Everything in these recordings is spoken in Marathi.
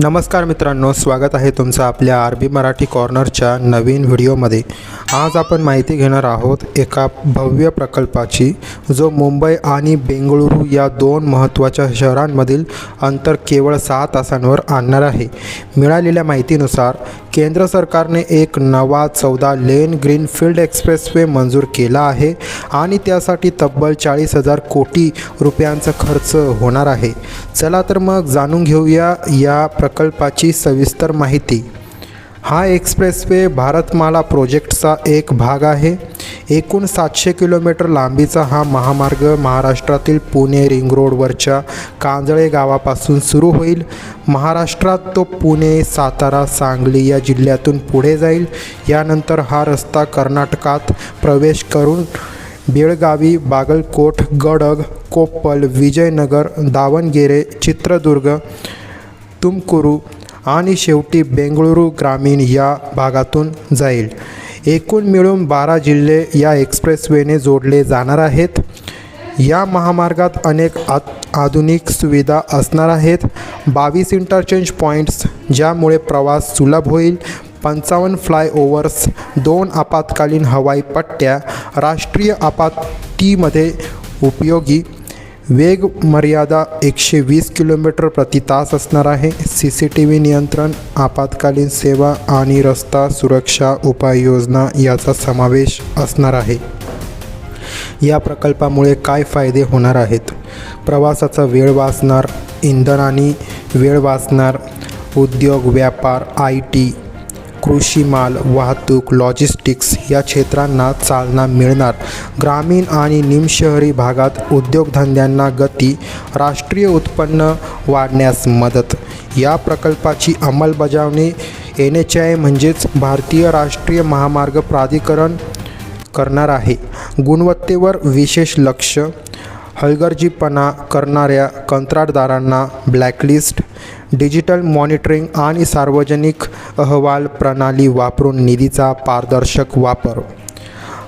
नमस्कार मित्रांनो स्वागत आहे तुमचं आपल्या आर बी मराठी कॉर्नरच्या नवीन व्हिडिओमध्ये. आज आपण माहिती घेणार आहोत एका भव्य प्रकल्पाची जो मुंबई आणि बेंगळुरू या दोन महत्त्वाच्या शहरांमधील अंतर केवळ सहा तासांवर आणणार आहे. मिळालेल्या माहितीनुसार केंद्र सरकारने एक नवा चौदा लेन ग्रीनफील्ड एक्सप्रेसवे मंजूर केला आहे आणि त्यासाठी तब्बल चाळीस हजार कोटी रुपयांचा खर्च होणार आहे. चला तर मग जाणून घेऊया या प्रकल्पाची सविस्तर माहिती. हा एक्सप्रेसवे भारतमाला प्रोजेक्टचा एक भाग आहे. एकूण सातशे किलोमीटर लांबीचा हा महामार्ग महाराष्ट्रातील पुणे रिंग रोडवरच्या कांजळे गावापासून सुरू होईल. महाराष्ट्रात तो पुणे सातारा सांगली या जिल्ह्यातून पुढे जाईल. यानंतर हा रस्ता कर्नाटकात प्रवेश करून बेळगावी बागलकोट गडग कोप्पल विजयनगर दावणगेरे चित्रदुर्ग तुमकुरू आणि शेवटी बेंगळुरू ग्रामीण या भागातून जाईल. एकूण मिळून बारा जिल्हे या एक्सप्रेसवेने जोडले जाणार आहेत. या महामार्गात अनेक आत आधुनिक सुविधा असणार आहेत. बावीस इंटरचेंज पॉईंट्स ज्यामुळे प्रवास सुलभ होईल. पंचावन्न फ्लायओव्हर्स दोन आपत्कालीन हवाई पट्ट्या राष्ट्रीय आपत्तीमध्ये उपयोगी वेग मर्यादा एकशे वीस किलोमीटर प्रति तास असणार आहे. सी सी टी व्ही नियंत्रण आपत्कालीन सेवा आणि रस्ता सुरक्षा उपाययोजना याचा समावेश असणार आहे. या प्रकल्पामुळे काय फायदे होणार आहेत? प्रवासाचा वेळ वाचणार इंधन आणि वेळ वाचणार उद्योग व्यापार आय टी कृषी माल वाहतूक लॉजिस्टिक्स या क्षेत्रांना चालना मिळणार. ग्रामीण आणि निमशहरी भागात उद्योगधंद्यांना गती राष्ट्रीय उत्पन्न वाढण्यास मदत. या प्रकल्पाची अंमलबजावणी एन एच आय म्हणजेच भारतीय राष्ट्रीय महामार्ग प्राधिकरण करणार आहे. गुणवत्तेवर विशेष लक्ष हलगर्जीपणा करणाऱ्या कंत्राटदारांना ब्लॅकलिस्ट डिजिटल मॉनिटरिंग आणि सार्वजनिक अहवाल प्रणाली वापरून निधीचा पारदर्शक वापर.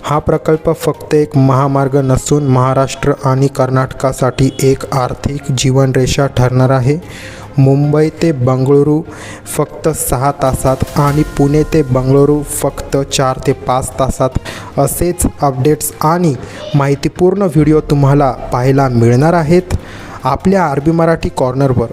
हा प्रकल्प फक्त एक महामार्ग नसून महाराष्ट्र आणि कर्नाटकासाठी एक आर्थिक जीवनरेषा ठरणार आहे. मुंबई ते बंगळुरू फक्त सहा तासात आणि पुणे ते बंगळुरू फक्त चार ते पाच तासात असेच अपडेट्स आणि माहितीपूर्ण व्हिडिओ तुम्हाला पाहायला मिळणार आहेत. आपल्या आर बी मराठी कॉर्नरवर